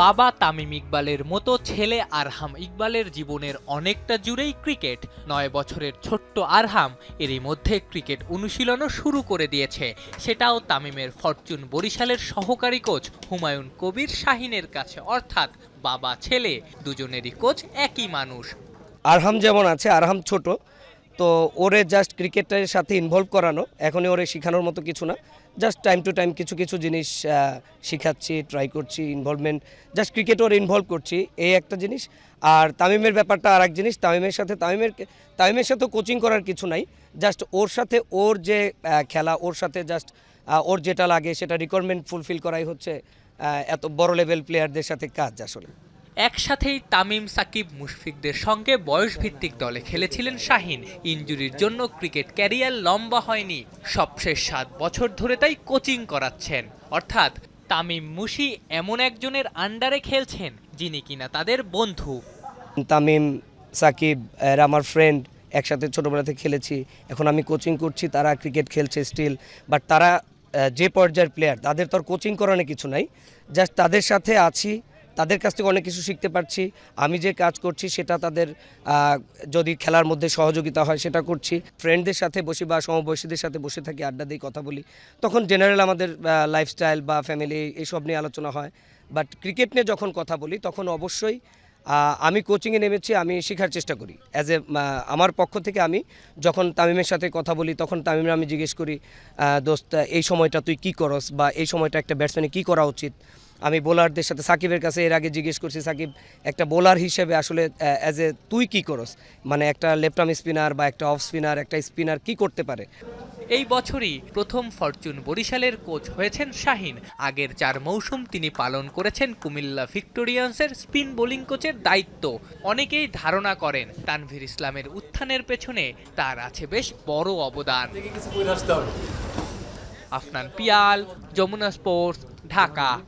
বাবা তামিম ইকবালের মতো ছেলে আরহাম ইকবালের জীবনের অনেকটা জুড়েই ক্রিকেট। নয় বছরের ছোট্ট আরহাম এরই মধ্যে ক্রিকেট অনুশীলনও শুরু করে দিয়েছে। সেটাও তামিমের ফরচুন বরিশালের সহকারী কোচ হুমায়ুন কবির শাহিনের কাছে, অর্থাৎ বাবা ছেলে দুজনেরই কোচ একই মানুষ। আরহাম যেমন আছে, আরহাম ছোট তো ওরে জাস্ট ক্রিকেটের সাথে ইনভলভ করানো। এখনই ওরে শেখানোর মতো কিছু না। জাস্ট টাইম টু টাইম কিছু কিছু জিনিস শিখাচ্ছি ট্রাই করছি ইনভলভমেন্ট জাস্ট ক্রিকেট ওর ইনভলভ করছি, এই একটা জিনিস। আর তামিমের ব্যাপারটা আর এক জিনিস, তামিমের সাথে, তামিমের তামিমের সাথে কোচিং করার কিছু নাই। জাস্ট ওর সাথে ওর যে খেলা, ওর সাথে জাস্ট ওর যেটা লাগে সেটা রিকোয়ারমেন্ট ফুলফিল করাই হচ্ছে এত বড় লেভেল প্লেয়ারদের সাথে কাজ আসলে। একসাথেই তামিম, সাকিব, মুশফিকদের সঙ্গে বয়সভিত্তিক দলে খেলেছিলেন শাহিন। ইনজুরির জন্য ক্রিকেট ক্যারিয়ার লম্বা হয়নি। সবশেষ সাত বছর ধরে তাই কোচিং করাচ্ছেন। অর্থাৎ তামিম মুশি এমন একজনের আন্ডারে খেলছেন, যিনি কিনা তাদের বন্ধু। তামিম, সাকিব আমার ফ্রেন্ড একসাথে ছোটোবেলা থেকে খেলেছি। এখন আমি কোচিং করছি, তারা ক্রিকেট খেলছে স্টিল বাট তারা যে পর্যায়ের প্লেয়ার তাদের তো আর কোচিং করানো কিছু নাই। জাস্ট তাদের সাথে আছি। তাদের কাছ থেকে অনেক কিছু শিখতে পারছি। আমি যে কাজ করছি সেটা তাদের যদি খেলার মধ্যে সহযোগিতা হয় সেটা করছি। ফ্রেন্ডদের সাথে বসি বা সমবয়সীদের সাথে বসে থাকি, আড্ডা দিই কথা বলি। তখন জেনারেল আমাদের লাইফস্টাইল বা ফ্যামিলি এইসব নিয়ে আলোচনা হয়। বাট ক্রিকেট নিয়ে যখন কথা বলি, তখন অবশ্যই আমি কোচিংয়ে নেমেছি, আমি শেখার চেষ্টা করি। অ্যাজ এ আমার পক্ষ থেকে আমি যখন তামিমের সাথে কথা বলি, তখন তামিমের আমি জিজ্ঞেস করি দোস্ত, এই সময়টা তুই কি করস? বা এই সময়টা একটা ব্যাটসম্যানে কী করা উচিত? আমি বোলারদের সাথে সাকিবের কাছে এর আগে জিজ্ঞেস করছি সাকিব একটা বোলার হিসেবে আসলে অ্যাজ এ তুই কি করস? মানে একটা লেফট আর্ম স্পিনার বা একটা অফ স্পিনার একটা স্পিনার কি করতে পারে? এই বছরই প্রথম ফরচুন বরিশালের কোচ হয়েছেন শাহিন। আগের চার মৌসুম তিনি পালন করেছেন কুমিল্লা ভিক্টোরিয়ান্সের স্পিন বোলিং কোচের দায়িত্ব। অনেকেই ধারণা করেন তানভীর ইসলামের উত্থানের পেছনে তার আছে বেশ বড় অবদান। আফনান পিয়াল যমুনা স্পোর্টস ঢাকা।